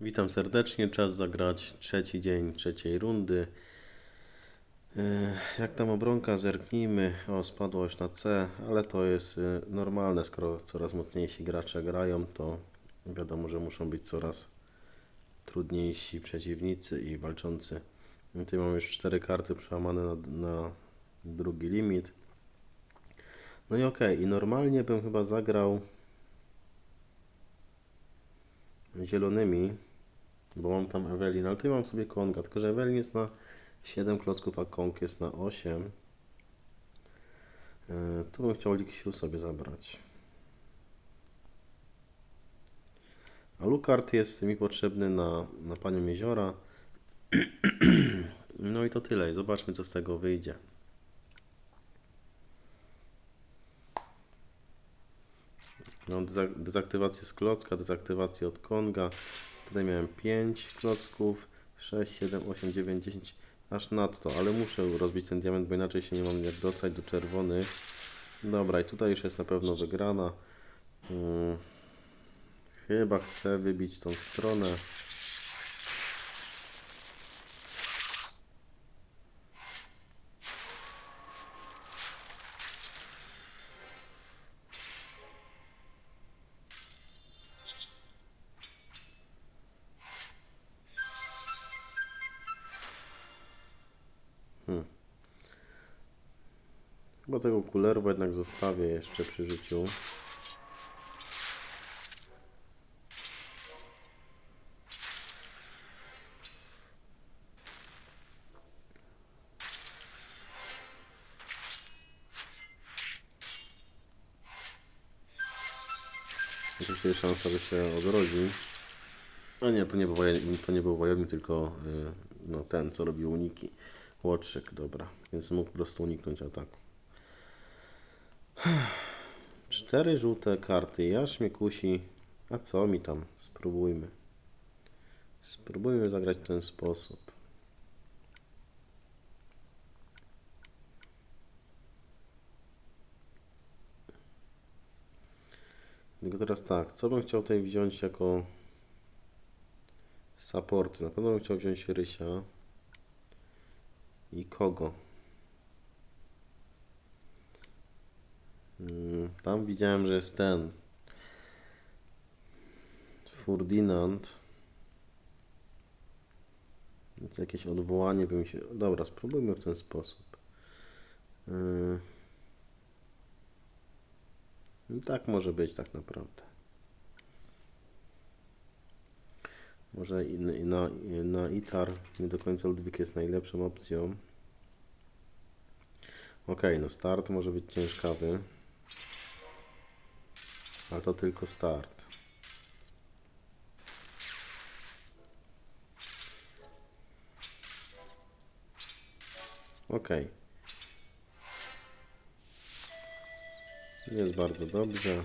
Witam serdecznie, czas zagrać trzeci dzień trzeciej rundy. E, Jak tam obronka, zerknijmy. O, spadło już na C, ale to jest e, normalne, skoro coraz mocniejsi gracze grają, to wiadomo, że muszą być coraz trudniejsi przeciwnicy i walczący. No, Tutaj mamy już cztery karty przełamane na, na drugi limit. No i okej, i normalnie bym chyba zagrał zielonymi, bo mam tam Ewelin, ale tutaj mam sobie Konga, tylko że Ewelin jest na 7 klocków, a Kong jest na 8. E, Tu bym chciał Liksiu sobie zabrać. A Lukart jest mi potrzebny na, na Panią Jeziora. No i to tyle. Zobaczmy, co z tego wyjdzie. Mam deza- dezaktywację z klocka, dezaktywację od Konga. Tutaj miałem 5 klocków, 6, 7, 8, 9, 10, aż nadto, ale muszę rozbić ten diament, bo inaczej się nie mam jak dostać do czerwonych. Dobra, i tutaj już jest na pewno wygrana. Hmm. Chyba chcę wybić tą stronę. Chyba tego kulerwa jednak zostawię jeszcze przy życiu. Jest szansa, że się odrodzi. A nie, to nie był, wojen- to nie był wojownik, tylko y, no, ten, co robił uniki. Łotrzyk, dobra. Więc mógł po prostu uniknąć ataku. Cztery żółte karty. Jaż mnie kusi. A co mi tam? Spróbujmy. Spróbujmy zagrać w ten sposób. Tylko teraz tak, co bym chciał tutaj wziąć jako supporty? Na pewno bym chciał wziąć Rysia. I kogo? Tam widziałem, że jest ten. Ferdinand. Więc jakieś odwołanie bym się. Dobra, spróbujmy w ten sposób. Yy. I tak może być tak naprawdę. Może i na, i na ITAR nie do końca Ludwik jest najlepszą opcją. Ok, no start może być ciężkawy. Ale to tylko start. Ok. Jest bardzo dobrze.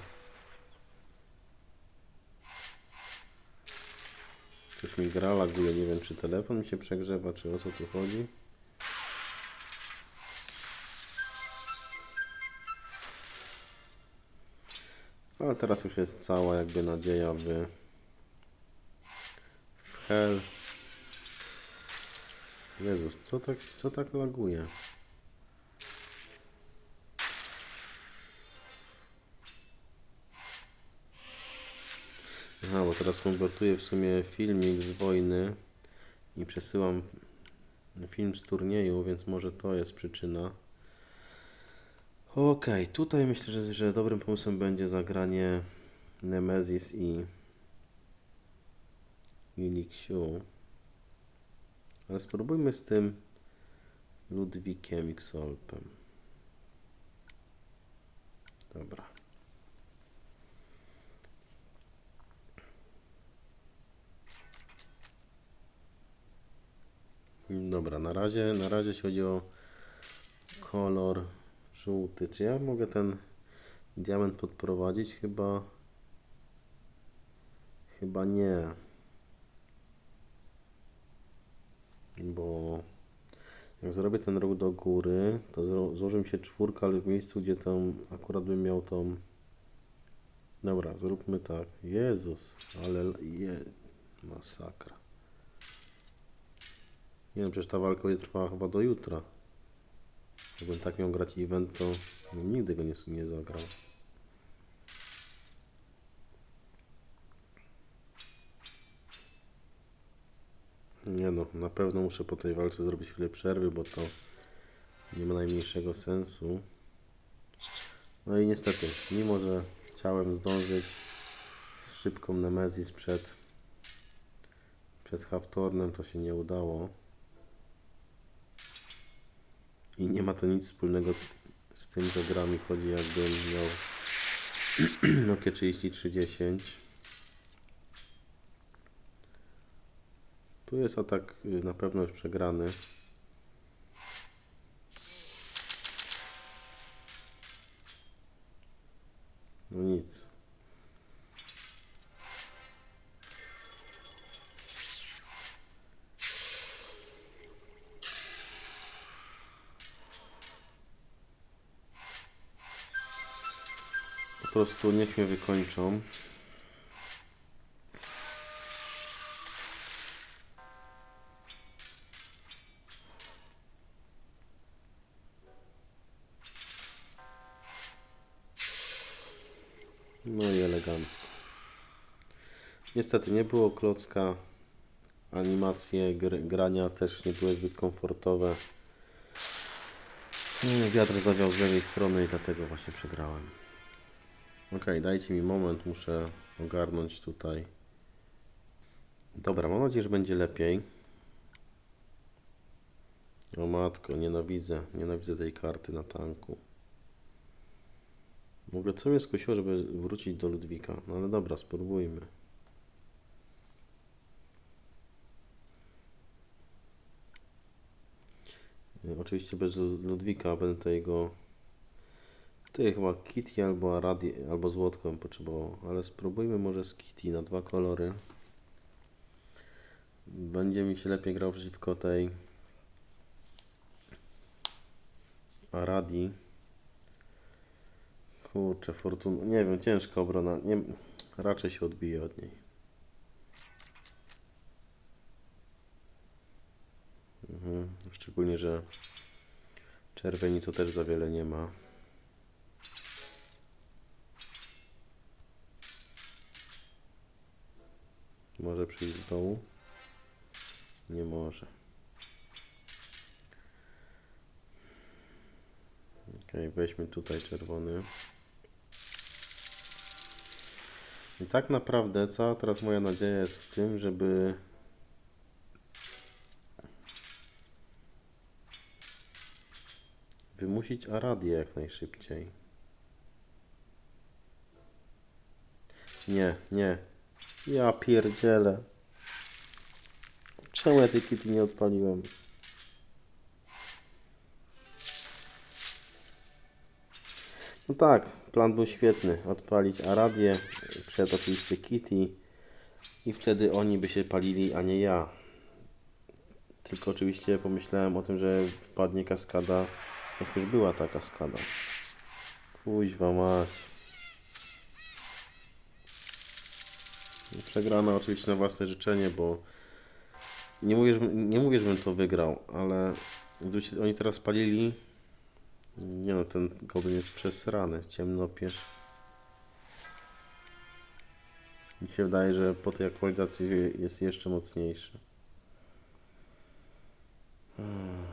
Coś mi gra, laguje. Nie wiem, czy telefon mi się przegrzewa, czy o co tu chodzi. Ale teraz już jest cała jakby nadzieja w, w hell. Jezus, co tak, co tak laguje? Aha, bo teraz konwertuję w sumie filmik z wojny i przesyłam film z turnieju, więc może to jest przyczyna. Okej, tutaj myślę, że, że dobrym pomysłem będzie zagranie Nemesis i i Lixiu. Ale spróbujmy z tym Ludwikiem Xolpem. Dobra. Dobra, na razie, na razie jeśli chodzi o kolor żółty. Czy ja mogę ten diament podprowadzić? Chyba chyba nie. Bo jak zrobię ten róg do góry, to złoży mi się czwórka, ale w miejscu, gdzie tam akurat bym miał tą... Dobra, zróbmy tak. Jezus, ale je... Masakra. Nie wiem, przecież ta walka będzie trwała chyba do jutra. Jakbym tak miał grać event, to bym nigdy go nie, nie zagrał. Nie no, na pewno muszę po tej walce zrobić chwilę przerwy, bo to nie ma najmniejszego sensu. No i niestety, mimo że chciałem zdążyć z szybką Nemezis przed, przed Haftornem, to się nie udało. I nie ma to nic wspólnego z tym, że gra mi chodzi jakbym miał Nokia 3310. Tu jest atak y, na pewno już przegrany. No nic. Po prostu niech mnie wykończą. No i elegancko. Niestety nie było klocka. Animacje gr grania też nie były zbyt komfortowe. Mm, Wiatr zawiał z lewej strony i dlatego właśnie przegrałem. Ok, dajcie mi moment, muszę ogarnąć tutaj. Dobra, mam nadzieję, że będzie lepiej. O matko, nienawidzę, nienawidzę tej karty na tanku. W ogóle co mnie skusiło, żeby wrócić do Ludwika? No ale dobra, spróbujmy. Oczywiście bez Lu- Ludwika będę jego Tutaj chyba Kitty albo Aradi, albo złotko bym potrzebował, ale spróbujmy może z Kitty na dwa kolory. Będzie mi się lepiej grał przeciwko tej Aradi. Kurczę, Fortun... Nie wiem, ciężka obrona. Nie... Raczej się odbije od niej. Mhm. Szczególnie, że czerwieni to też za wiele nie ma. Może przyjść z dołu? Nie może. Ok, weźmy tutaj czerwony. I tak naprawdę cała teraz moja nadzieja jest w tym, żeby wymusić Aradię jak najszybciej. Nie, nie. Ja pierdzielę. Czemu ja tej kitty nie odpaliłem? No tak, plan był świetny. Odpalić Aradię przed oczywiście Kitty i wtedy oni by się palili, a nie ja. Tylko oczywiście pomyślałem o tym, że wpadnie kaskada, jak już była ta kaskada. Kuźwa mać. Przegrana oczywiście na własne życzenie, bo nie mówię, że, nie mówię, żebym to wygrał, ale gdyby oni teraz palili, nie no, ten goblin jest przesrany, ciemnopierz. Mi się wydaje, że po tej aktualizacji jest jeszcze mocniejszy. Hmm.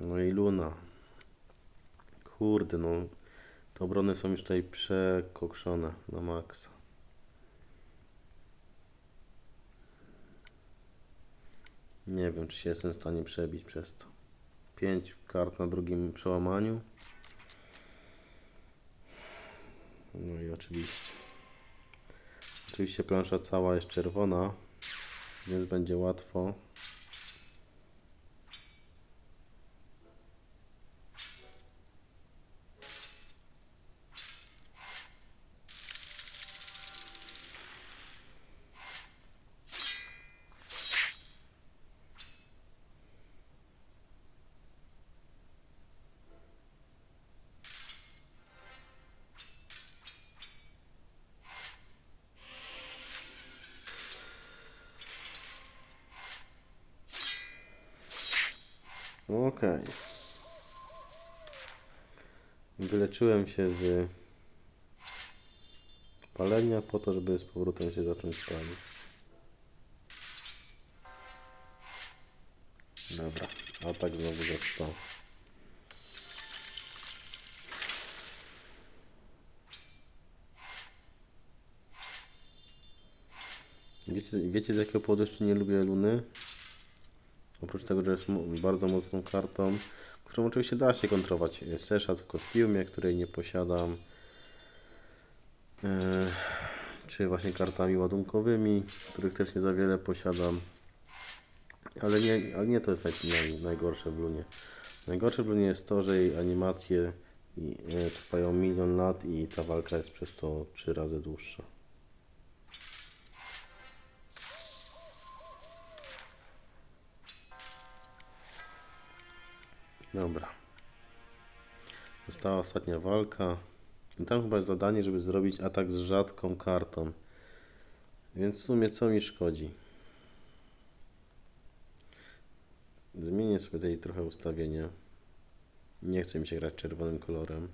No i Luna. Kurde, no. Te obrony są już tutaj przekokszone na maksa. Nie wiem, czy się jestem w stanie przebić przez to. 5 kart na drugim przełamaniu. No i oczywiście. Oczywiście plansza cała jest czerwona, więc będzie łatwo. Okej. Wyleczyłem się z palenia po to, żeby z powrotem się zacząć palić. Dobra, a tak znowu 100. Wiecie, wiecie z jakiego powodu jeszcze nie lubię Luny? Oprócz tego, że jest bardzo mocną kartą, którą oczywiście da się kontrować. Jest Seszat w kostiumie, której nie posiadam. E, czy właśnie kartami ładunkowymi, których też nie za wiele posiadam. Ale nie, ale nie to jest naj, naj, najgorsze w Lunie. Najgorsze w Lunie jest to, że jej animacje e, trwają milion lat i ta walka jest przez to trzy razy dłuższa. Dobra. Została ostatnia walka. I tam chyba jest zadanie, żeby zrobić atak z rzadką kartą. Więc w sumie co mi szkodzi? Zmienię sobie tutaj trochę ustawienie. Nie chce mi się grać czerwonym kolorem.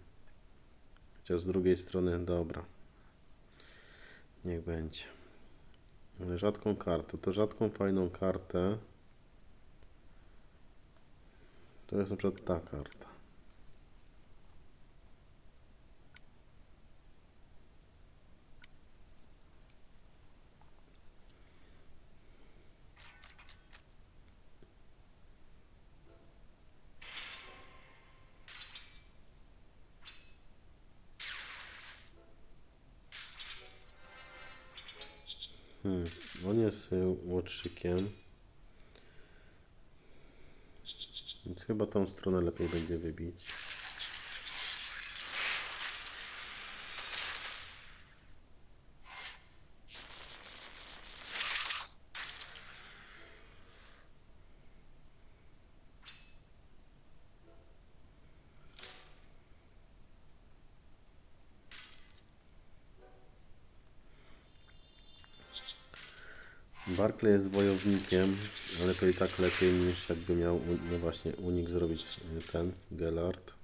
Chociaż z drugiej strony, dobra. Niech będzie. Rzadką kartę. To rzadką, fajną kartę. To jest na przykład ta karta. Hmm. On jest łotrzykiem. Więc chyba tą stronę lepiej będzie wybić. Barkley jest wojownikiem, ale to i tak lepiej niż jakby miał no właśnie unik zrobić ten Gellert.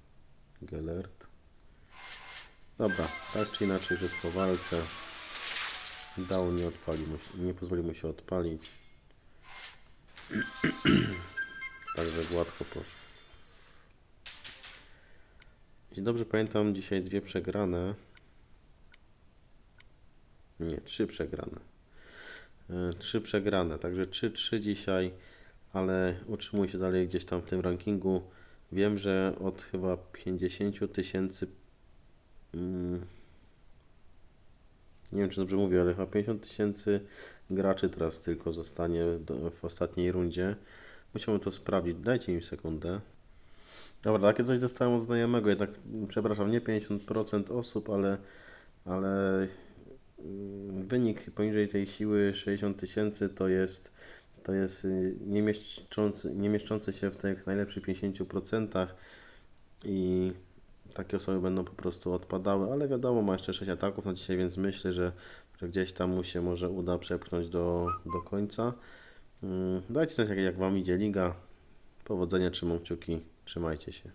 Gellert. Dobra, tak czy inaczej już jest po walce. Dał nie odpali mu się, nie pozwoli mu się odpalić. Także gładko poszło. Jeśli dobrze pamiętam, dzisiaj dwie przegrane. Nie, trzy przegrane. E, Trzy przegrane, także 3-3 dzisiaj, ale utrzymuję się dalej gdzieś tam w tym rankingu. Wiem, że od chyba 50 000 tysięcy, mm, nie wiem czy dobrze mówię, ale chyba 50 000 tysięcy graczy teraz tylko zostanie w ostatniej rundzie. Musiałbym to sprawdzić, dajcie mi sekundę. Dobra, takie coś dostałem od znajomego, jednak przepraszam, nie 50% osób, ale, ale mm, wynik poniżej tej siły 60 tysięcy to jest, to jest y, nie, mieszczący, nie mieszczący się w tych najlepszych 50% i takie osoby będą po prostu odpadały, ale wiadomo, ma jeszcze 6 ataków na dzisiaj, więc myślę, że, że gdzieś tam mu się może uda przepchnąć do, do końca. Mm, Dajcie znać, jak, jak Wam idzie liga. Powodzenia, trzymam kciuki, trzymajcie się.